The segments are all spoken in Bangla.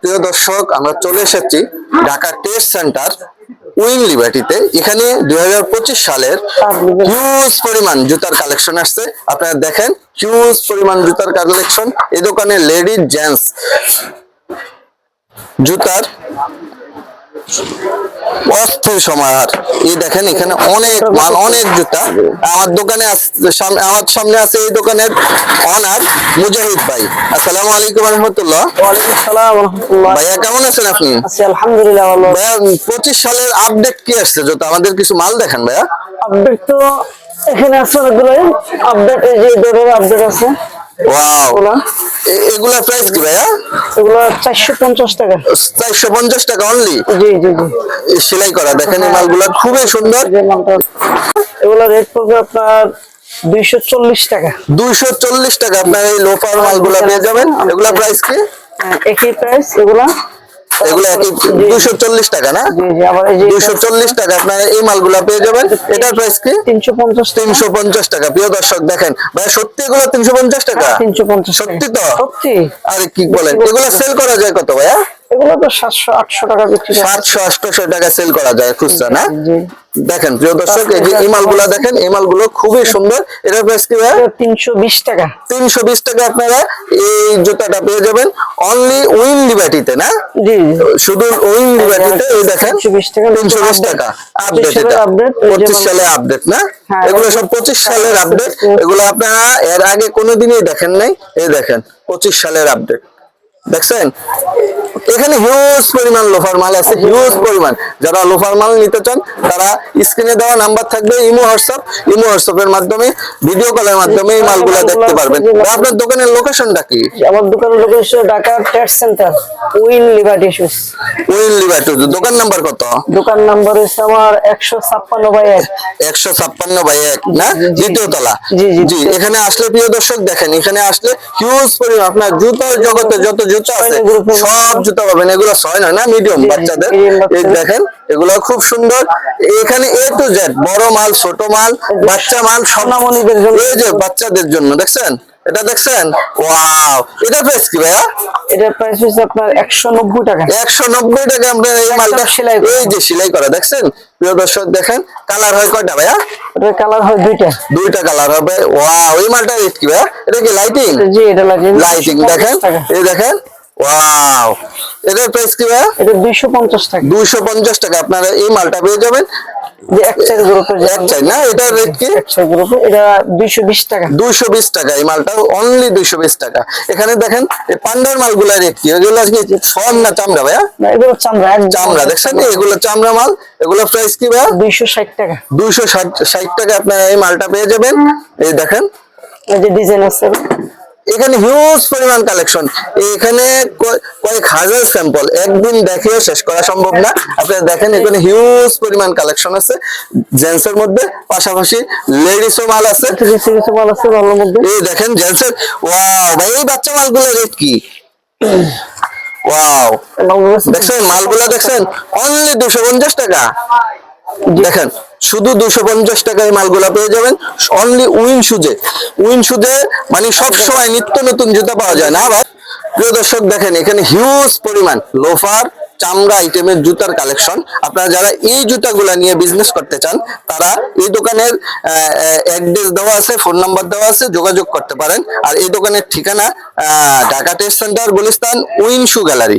প্রিয় দর্শক, আমরা চলে এসেছি ঢাকা টেস্ট সেন্টার উইন লিবার্টিতে। এখানে দুই হাজার পঁচিশ সালের হিউজ পরিমাণ জুতার কালেকশন আসছে। আপনারা দেখেন হিউজ পরিমাণ জুতার কালেকশন এই দোকানে লেডিজ জেন্টস জুতার অস্থির সমাহার এই দেখেন এখানে অনেক মাল অনেক জুতা। আমার দোকানে আমার সামনে আছে এই দোকানের অনার মুজাহিদ ভাই। আসসালামু আলাইকুম রহমতুল্লাহ। ভাইয়া কেমন আছেন আপনি? আলহামদুলিল্লাহ ভাইয়া পঁচিশ সালের আপডেট কি আসছে? জুতা আমাদের কিছু মাল দেখেন ভাইয়া। আপডেট তো এখানে আছে অনেকগুলো আপডেট এই যে আপডেট আছে। ওয়াও এগুলা। এগুলা প্রাইস কি ভাইয়া? এগুলো চারশো পঞ্চাশ টাকা। অনলি জি জি জি। সেলাই করা দেখেন এই মালগুলা খুবই সুন্দর। এগুলো রেট পড়বে আপনার দুইশো চল্লিশ টাকা। দুইশো চল্লিশ টাকা আপনার এই লোফার মালগুলা পেয়ে যাবেন। এগুলা প্রাইস কি? হ্যাঁ, একই প্রাইস এগুলা। এগুলা দুইশো চল্লিশ টাকা না? দুইশো চল্লিশ টাকা আপনার এই মালগুলা পেয়ে যাবেন। এটার প্রাইস কি? তিনশো পঞ্চাশ তিনশো পঞ্চাশ টাকা। প্রিয় দর্শক দেখেন ভাই সত্যি এগুলো তিনশো পঞ্চাশ টাকা? তিনশো পঞ্চাশ সত্যি তো? সত্যি। আরে কি বলেন? এগুলো সেল করা যায় কত ভাইয়া? এগুলো তো সাতশো আটশো টাকা বিক্রি সাতশো আটশো টাকা সেল করা যায় খুচরা না? দেখেন প্রিয় দর্শক এই যে এই মালগুলা দেখেন এই মালগুলো খুবই সুন্দর। এটার প্রাইস কি ভাইয়া? তিনশো বিশ টাকা। তিনশো বিশ টাকা আপনারা এই জুতাটা পেয়ে যাবেন। অনলি উইন লিবার্টিতে না? জি। শুধু উইন লিবার্টিতে এই দেখেন 320 টাকা, তিনশো বিশ টাকা আপডেট এটা। পঁচিশ সালে আপডেট না? হ্যাঁ, এগুলো সব পঁচিশ সালের আপডেট এগুলো আপনারা এর আগে কোনোদিনই দেখেন নাই। এই দেখেন পঁচিশ সালের আপডেট দেখছেন? এখানে হিউজ পরিমাণ লোফার মাল আছে হিউজ পরিমাণ। যারা লোফার মাল নিতে চান তারা স্ক্রিনে দেওয়া নাম্বার থাকবে ইমো হোয়াটসঅ্যাপ। ইমো হোয়াটসঅ্যাপের মাধ্যমে ভিডিও কলের মাধ্যমে এই মালগুলো দেখতে পারবেন। আপনার দোকানের লোকেশনটা কি? আমার দোকানের location Dhaka trade centre win liberty shoes win liver দোকান নাম্বার কত? দোকান নাম্বার হচ্ছে আমার একশো ছাপ্পান্ন বাই এক। একশো ছাপ্পান্ন বাই এক না? জি, জি। দ্বিতীয় তলা। জি, জি। জি। এখানে আসলে প্রিয় দর্শক দেখেন এখানে আসলে হিউজ পরিমাণ আপনার জুতার জগতে যত জুতা আছে। সব জুতা পাবেন। এগুলো ছয় নয় না মিডিয়াম বাচ্চাদের? এই দেখেন এগুলো খুব সুন্দর। এখানে এ টু জেড বড় মাল ছোট মাল বাচ্চা মাল সোনামণিদের জন্য। এই যে বাচ্চাদের জন্য দেখছেন? এটা দেখছেন? ওয়াও! এটা প্রাইস কি ভাইয়া? এটার প্রাইস হচ্ছে আপনার একশো নব্বই টাকা। একশো নব্বই টাকা আপনার এই মালটা সেলাই। এই যে সেলাই করা দেখছেন? প্রিয় দর্শক দেখেন? কালার হয় কয়টা ভাইয়া? এটার কালার হয় দুইটা। দুইটা কালার হবে। ওয়াও এই মালটা রেট কি ভাই এটা কি লাইটিং জি এটা লাগে লাইটিং দেখেন। এই দেখেন। ওয়াও এটার প্রাইস কি ভাই এটা দুইশো পঞ্চাশ টাকা। দুইশো পঞ্চাশ টাকা আপনারা এই মালটা পেয়ে যাবেন। যে এক চার গ্রুপের এক চাই না এটার রেট কি? এক চার গ্রুপে এটা দুইশো বিশ টাকা। দুইশো বিশ টাকা এই মালটা অনলি দুইশো বিশ টাকা। এখানে দেখেন এই পান্ডার মালগুলা রেট কি? এগুলো কি ফর্ম না চামড়া ভাইয়া? না এগুলো চামড়া এক চামড়া দেখছেন? এগুলো চামড়া মাল এগুলো প্রাইস কি ভাইয়া? দুইশো ষাট টাকা। দুইশো ষাট ষাট টাকা আপনারা এই মালটা পেয়ে যাবেন। এই দেখেন। এই যে ডিজাইন আছে। এখানে হিউজ পরিমাণ কালেকশন এখানে কয়- কয়েক হাজার স্যাম্পল একদিন দেখেও শেষ করা সম্ভব না। আপনারা দেখেন এখানে হিউজ পরিমাণ কালেকশন আছে। জেন্টস এর মধ্যে পাশাপাশি লেডিসও মাল আছে। মাল আছে মধ্যে। এই দেখেন জেন্টস এর ওয়াও ভাই এই বাচ্চা মালগুলো রেট কি? ওয়াও দেখছেন মালগুলো দেখছেন অনলি দুশো পঞ্চাশ টাকা। দেখেন, শুধু দুশো পঞ্চাশ টাকায় মালগুলা পেয়ে যাবেন। অনলি উইন সুজে উইন সুজে মানে সবসময় নিত্য নতুন জুতা পাওয়া যায় না আবার প্রিয় দর্শক, দেখেন, এখানে হিউজ পরিমাণ লোফার চামড়া আইটেমের জুতার কালেকশন আপনারা যারা এই জুতাগুলা নিয়ে বিজনেস করতে চান তারা এই দোকানের অ্যাড্রেস দেওয়া আছে ফোন নাম্বার দেওয়া আছে যোগাযোগ করতে পারেন। আর এই দোকানের ঠিকানা আহ, Dhaka test centre Gulistan win shoe gallery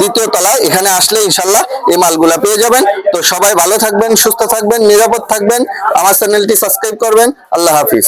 দ্বিতীয় তলা এখানে আসলে ইনশাল্লাহ এই মালগুলা পেয়ে যাবেন। তো সবাই ভালো থাকবেন সুস্থ থাকবেন নিরাপদ থাকবেন। আমার চ্যানেলটি সাবস্ক্রাইব করবেন। আল্লাহ হাফিজ।